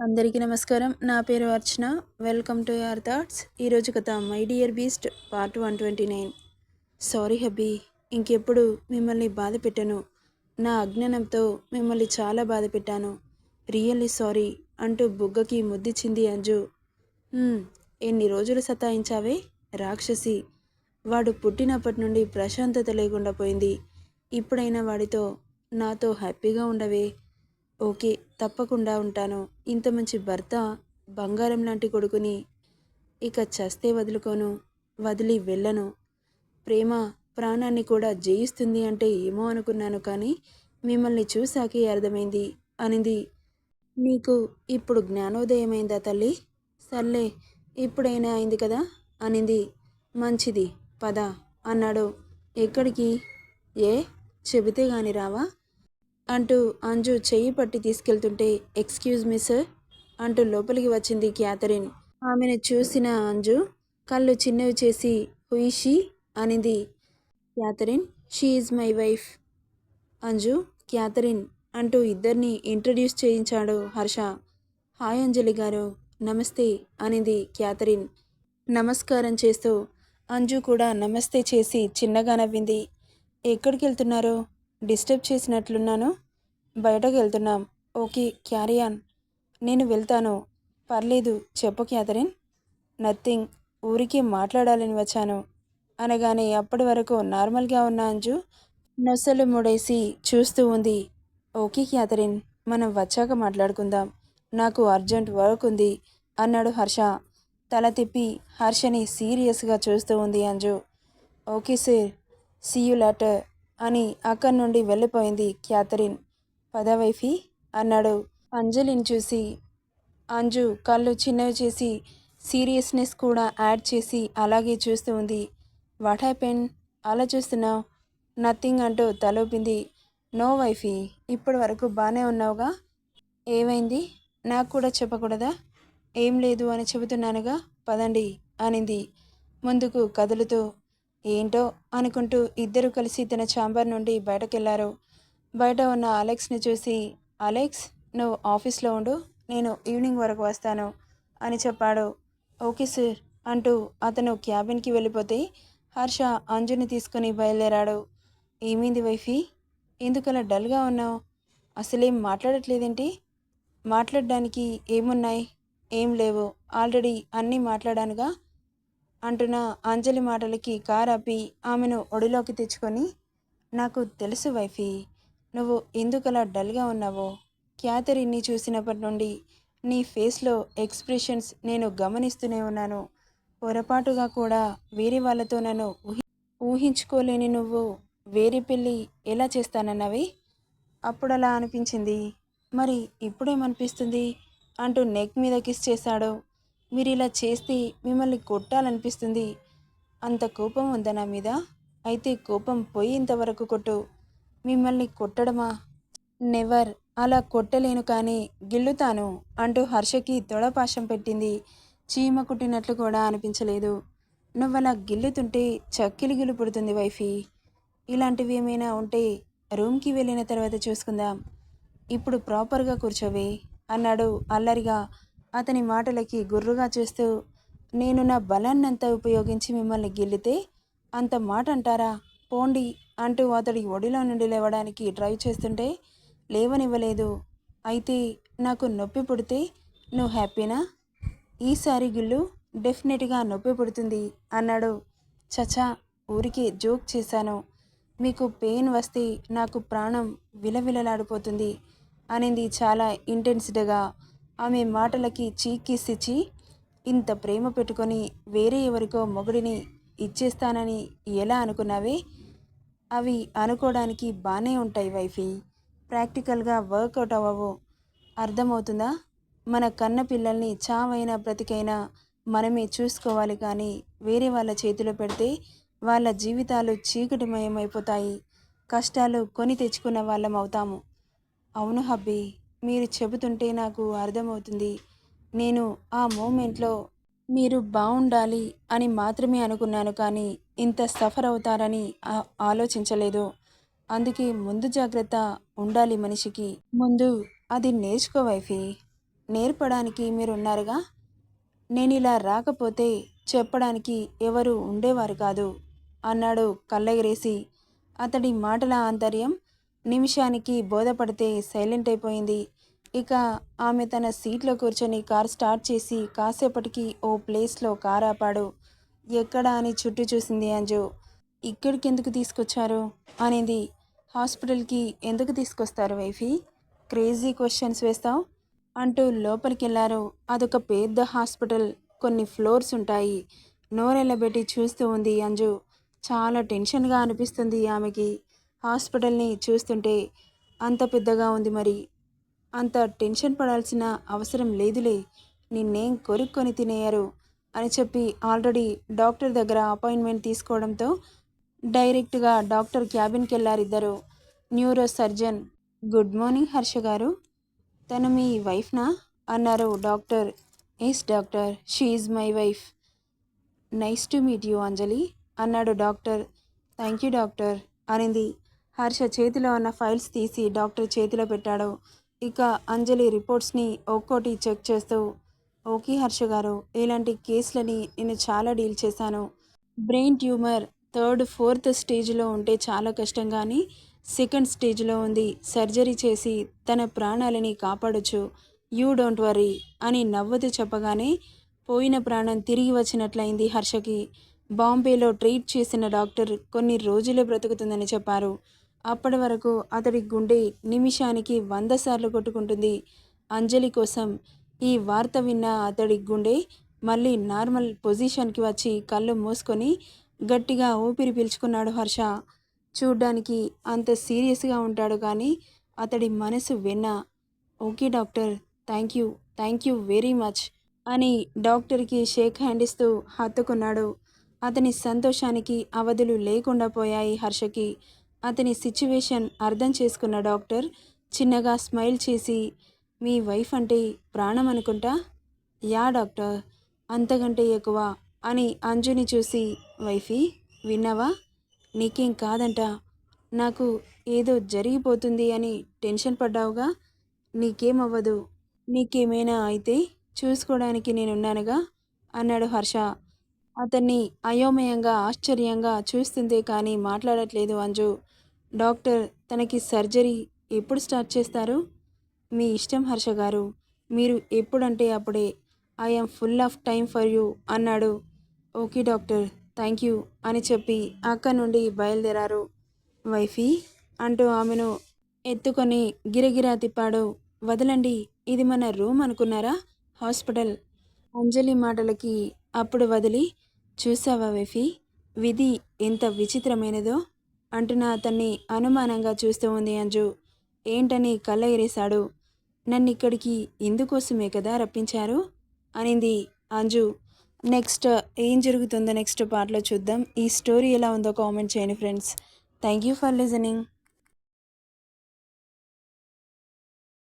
అందరికీ నమస్కారం. నా పేరు Archana. Welcome to your thoughts. ఈరోజు కథ my dear beast part one twenty nine. Sorry hubby ఇంకెప్పుడు మిమ్మల్ని బాధ పెట్టను. నా అజ్ఞానంతో మిమ్మల్ని చాలా బాధ పెట్టాను. రియల్లీ సారీ అంటూ బుగ్గకి ముద్దిచ్చింది అంజు. ఎన్ని రోజులు సతాయించావే? రాక్షసి. వాడు పుట్టినప్పటి నుండి ప్రశాంతత లేకుండా పోయింది. ఇప్పుడైనా వాడితో నాతో హ్యాపీగా ఉండవే. ఓకే తప్పకుండా ఉంటాను. ఇంత మంచి భర్త బంగారం లాంటి కొడుకుని ఇక చస్తే వదులుకోను వదిలి వెళ్ళను. ప్రేమ ప్రాణాన్ని కూడా జయిస్తుంది అంటే ఏమో అనుకున్నాను కానీ మిమ్మల్ని చూశాకే అర్థమైంది అనింది. నీకు ఇప్పుడు జ్ఞానోదయమైందా తల్లి? సర్లే ఇప్పుడైనా అయింది కదా? అనింది. మంచిది పద అన్నాడు. ఎక్కడికి? ఏ? చెబితే గాని రావా? అంటూ అంజు చెయ్యి పట్టి తీసుకెళ్తుంటే ఎక్స్క్యూజ్ మీ సార్ అంటూ లోపలికి వచ్చింది క్యాథరిన్. ఆమెను చూసిన అంజు కళ్ళు చిన్నవి చేసి హుయిషి అనింది Catherine. She is my wife Anju Catherine అంటూ ఇద్దరిని ఇంట్రడ్యూస్ చేయించాడు హర్ష. హాయ్ అంజలి గారు నమస్తే అనింది క్యాథరిన్. నమస్కారం చేస్తూ అంజు కూడా నమస్తే చేసి చిన్నగా నవ్వింది. ఎక్కడికి వెళ్తున్నారు డిస్టర్బ్ చేసినట్లున్నాను. బయటకు వెళ్తున్నాం. Okay carry on. నేను వెళ్తాను. పర్లేదు చెప్పు క్యాథరిన్. నథింగ్. ఊరికి మాట్లాడాలని వచ్చాను. అనగానే అప్పటి వరకు నార్మల్గా ఉన్న అంజు నొసలు ముడేసి చూస్తూ ఉంది. ఓకే క్యాథరిన్ మనం వచ్చాక మాట్లాడుకుందాం. నాకు అర్జెంట్ వర్క్ ఉంది అన్నాడు హర్ష. తల తిప్పి హర్షని సీరియస్గా చూస్తూ ఉంది Anju. Okay sir. See you later. అని అక్కడి నుండి వెళ్ళిపోయింది క్యాథరిన్. పదవైఫీ అన్నాడు. అంజలిని చూసి అంజు కళ్ళు చిన్నవి చేసి సీరియస్నెస్ కూడా యాడ్ చేసి అలాగే చూస్తూ ఉంది. What happen? అలా చూస్తున్నావు? నథింగ్ అంటూ తలూపింది. నో వైఫీ ఇప్పటి వరకు బాగానే ఉన్నావుగా? ఏమైంది? నాకు కూడా చెప్పకూడదా? ఏం లేదు అని చెబుతున్నానుగా? పదండి అనింది. ముందుకు కదులుతూ ఏంటో అనుకుంటూ ఇద్దరు కలిసి తన ఛాంబర్ నుండి బయటకెళ్ళారు. బయట ఉన్న అలెక్స్ని చూసి అలెక్స్ నువ్వు ఆఫీస్లో ఉండు నేను ఈవినింగ్ వరకు వస్తాను అని చెప్పాడు. ఓకే సార్ అంటూ అతను క్యాబిన్కి వెళ్ళిపోతే హర్ష అంజుని తీసుకుని బయలుదేరాడు. ఏమైంది వైఫీ? ఎందుకలా డల్గా ఉన్నావు? అసలేం మాట్లాడట్లేదేంటి? మాట్లాడడానికి ఏమున్నాయి? ఏం లేవు. ఆల్రెడీ అన్నీ మాట్లాడానుగా అంటున్న అంజలి మాటలకి కారాపి ఆపి ఆమెను ఒడిలోకి తెచ్చుకొని నాకు తెలుసు వైఫీ నువ్వు ఎందుకలా డల్గా ఉన్నావో. క్యాథరిన్ని చూసినప్పటి నుండి నీ ఫేస్లో ఎక్స్ప్రెషన్స్ నేను గమనిస్తూనే ఉన్నాను. పొరపాటుగా కూడా వేరే వాళ్ళతో నన్ను ఊహి ఊహించుకోలేని నువ్వు వేరే పెళ్ళి ఎలా చేస్తానన్నవి? అప్పుడు అలా అనిపించింది. మరి ఇప్పుడేమనిపిస్తుంది? అంటూ నెక్ మీద కిస్ చేశాడు మీరు ఇలా చేస్తే మిమ్మల్ని కొట్టాలనిపిస్తుంది. అంత కోపం ఉందా నా మీద? అయితే కోపం పోయేంత ఇంతవరకు కొట్టు. మిమ్మల్ని కొట్టడమా? నెవర్. అలా కొట్టలేను కానీ గిల్లుతాను అంటూ హర్షకి తొడపాశం పెట్టింది. చీమ కుట్టినట్లు కూడా అనిపించలేదు. నువ్వలా గిల్లుతుంటే చక్కిలి గిల్లు పుడుతుంది వైఫీ. ఇలాంటివి ఏమైనా ఉంటే రూమ్కి వెళ్ళిన తర్వాత చూసుకుందాం. ఇప్పుడు ప్రాపర్గా కూర్చోవే అన్నాడు అల్లరిగా అతని మాటలకి గుర్రుగా చూస్తూ నేను నా బలాన్నంతా ఉపయోగించి మిమ్మల్ని గిల్లితే అంత మాట అంటారా? పోండి అంటూ అతడి ఒడిలో నుండి లేవడానికి ట్రై చేస్తుంటే లేవనివ్వలేదు. అయితే నాకు నొప్పి పుడితే నువ్వు హ్యాపీనా? ఈసారి గిల్లు డెఫినెట్గా నొప్పి పుడుతుంది అన్నాడు. చచా ఊరికే జోక్ చేశాను. మీకు పెయిన్ వస్తే నాకు ప్రాణం విలవిలలాడిపోతుంది అనేది చాలా ఇంటెన్స్డ్గా ఆమె మాటలకి చీకిసిచి ఇంత ప్రేమ పెట్టుకొని వేరే ఎవరికో మొగుడిని ఇచ్చేస్తానని ఎలా అనుకున్నావే? అవి అనుకోవడానికి బాగానే ఉంటాయి వైఫీ. ప్రాక్టికల్గా వర్కౌట్ అవ్వవు. అర్థమవుతుందా? మన కన్న పిల్లల్ని చావైనా బ్రతికైనా మనమే చూసుకోవాలి కానీ వేరే వాళ్ళ చేతిలో పెడితే వాళ్ళ జీవితాలు చీకటిమయమైపోతాయి. కష్టాలు కొని తెచ్చుకున్న వాళ్ళం అవుతాము అవును హబ్బీ. మీరు చెబుతుంటే నాకు అర్థమవుతుంది. నేను ఆ మూమెంట్లో మీరు బాగుండాలి అని మాత్రమే అనుకున్నాను కానీ ఇంత సఫర్ అవుతారని ఆలోచించలేదు. అందుకే ముందు జాగ్రత్త ఉండాలి మనిషికి. ముందు అది నేర్చుకో వైఫీ. నేర్పడానికి మీరు ఉన్నారుగా నేను ఇలా రాకపోతే చెప్పడానికి ఎవరు ఉండేవారు కాదు అన్నాడు కళ్ళెగిరేసి. అతడి మాటల ఆంతర్యం నిమిషానికి బోధపడితే సైలెంట్ అయిపోయింది. ఇక ఆమె తన సీట్లో కూర్చొని కార్ స్టార్ట్ చేసి కాసేపటికి ఓ ప్లేస్లో కార్ ఆపాడు. ఎక్కడా అని చుట్టూ చూసింది అంజు. ఇక్కడికి ఎందుకు తీసుకొచ్చారు? అనేది. హాస్పిటల్కి ఎందుకు తీసుకొస్తారు వైఫీ? క్రేజీ క్వశ్చన్స్ వేస్తావు? అంటూ లోపలికి వెళ్ళారు అదొక పెద్ద హాస్పిటల్. కొన్ని ఫ్లోర్స్ ఉంటాయి. నోరెళ్ళబెట్టి చూస్తూ ఉంది అంజు. చాలా టెన్షన్గా అనిపిస్తుంది ఆమెకి. హాస్పిటల్ని చూస్తుంటే అంత పెద్దగా ఉంది మరి. అంత టెన్షన్ పడాల్సిన అవసరం లేదులే. నిన్నేం కొరుక్కొని తినేయారు అని చెప్పి ఆల్రెడీ డాక్టర్ దగ్గర అపాయింట్మెంట్ తీసుకోవడంతో డైరెక్ట్గా డాక్టర్ క్యాబిన్కి వెళ్ళారు ఇద్దరు neuro surgeon good morning Harsha గారు. తను మీ వైఫ్నా? అన్నారు doctor. Yes doctor. She is my wife. Nice to meet you Anjali అన్నాడు డాక్టర్. థ్యాంక్ యూ డాక్టర్ అనింది. హర్ష చేతిలో ఉన్న ఫైల్స్ తీసి డాక్టర్ చేతిలో పెట్టాడు. ఇక అంజలి రిపోర్ట్స్ని ఒక్కోటి చెక్ చేస్తూ ఓకే హర్ష గారు ఇలాంటి కేసులని నేను చాలా డీల్ చేశాను. బ్రెయిన్ ట్యూమర్ థర్డ్ ఫోర్త్ స్టేజ్లో ఉంటే చాలా కష్టం కానీ సెకండ్ స్టేజ్లో ఉంది. సర్జరీ చేసి తన ప్రాణాలని కాపాడొచ్చు. యూ డోంట్ వరీ అని నవ్వుతూ చెప్పగానే పోయిన ప్రాణం తిరిగి వచ్చినట్లయింది హర్షకి. బాంబేలో ట్రీట్ చేసిన డాక్టర్ కొన్ని రోజులే బ్రతుకుతుందని చెప్పారు. అప్పటి వరకు అతడి గుండె నిమిషానికి వంద సార్లు కొట్టుకుంటుంది. అంజలి కోసం ఈ వార్త విన్న అతడి గుండె మళ్ళీ నార్మల్ పొజిషన్కి వచ్చి కళ్ళు మూసుకొని గట్టిగా ఊపిరి పీల్చుకున్నాడు హర్ష. చూడ్డానికి అంత సీరియస్గా ఉంటాడు కానీ అతడి మనసు విన్నా okay doctor thank you thank you very much అని డాక్టర్కి షేక్ హ్యాండ్ ఇస్తూ హత్తుకున్నాడు. అతని సంతోషానికి అవధులు లేకుండా పోయాయి హర్షకి. అతని సిచ్యువేషన్ అర్థం చేసుకున్న డాక్టర్ చిన్నగా స్మైల్ చేసి మీ వైఫ్ అంటే ప్రాణం అనుకుంటా? యా డాక్టర్ అంతకంటే ఎక్కువ అని అంజుని చూసి వైఫీ విన్నావా? నీకేం కాదంట. నాకు ఏదో జరిగిపోతుంది అని టెన్షన్ పడ్డావుగా. నీకేమవ్వదు. నీకేమైనా అయితే చూసుకోవడానికి నేనున్నానుగా అన్నాడు హర్ష. అతన్ని అయోమయంగా ఆశ్చర్యంగా చూస్తుంది కానీ మాట్లాడట్లేదు అంజు. డాక్టర్ తనకి సర్జరీ ఎప్పుడు స్టార్ట్ చేస్తారు? మీ ఇష్టం హర్ష గారు. మీరు ఎప్పుడంటే అప్పుడే. I'm full of time for you అన్నాడు. ఓకే డాక్టర్ థ్యాంక్ యూ అని చెప్పి అక్క నుండి బయలుదేరారు. వైఫీ? అంటూ ఆమెను ఎత్తుకొని గిరగిరా తిప్పాడు. వదలండి ఇది మన రూమ్ అనుకున్నారా? హాస్పిటల్. అంజలి మాటలకి అప్పుడు వదిలి చూసావా వైఫీ? విధి ఎంత విచిత్రమైనదో. అంటున్న అతన్ని అనుమానంగా చూస్తూ ఉంది అంజు. ఏంటని కళ్ళ ఎరేశాడు నన్ను ఇక్కడికి ఇందుకోసమే కదా రప్పించారు? అనింది అంజు. నెక్స్ట్ ఏం జరుగుతుందో నెక్స్ట్ పార్ట్లో చూద్దాం. ఈ స్టోరీ ఎలా ఉందో కామెంట్ చేయండి friends. Thank you for listening.